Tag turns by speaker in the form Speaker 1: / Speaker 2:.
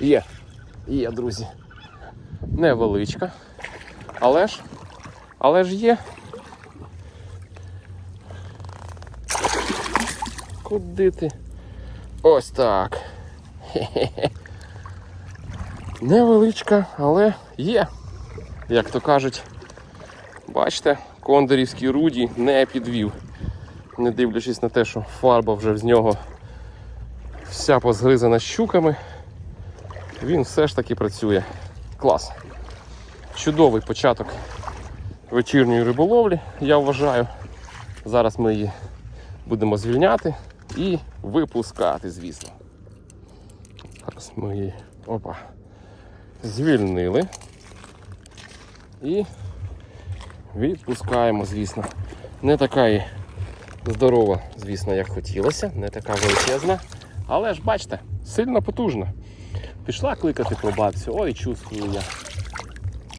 Speaker 1: Є, є, друзі. Невеличка. Але ж, але ж є. Куди ти? Ось так. Хе-хе-хе. Невеличка, але є. Як то кажуть, бачите, кондорівський руді не підвів. Не дивлячись на те, що фарба вже з нього вся позгризана щуками, він все ж таки працює. Клас. Чудовий початок вечірньої риболовлі, я вважаю. Зараз ми її будемо звільняти і випускати, звісно. Зараз ми її опа, звільнили і відпускаємо, звісно. Не така і здорова, звісно, як хотілося, не така величезна. Але ж бачите, сильно потужна. Пішла кликати про бабцю, ой, чувствую я.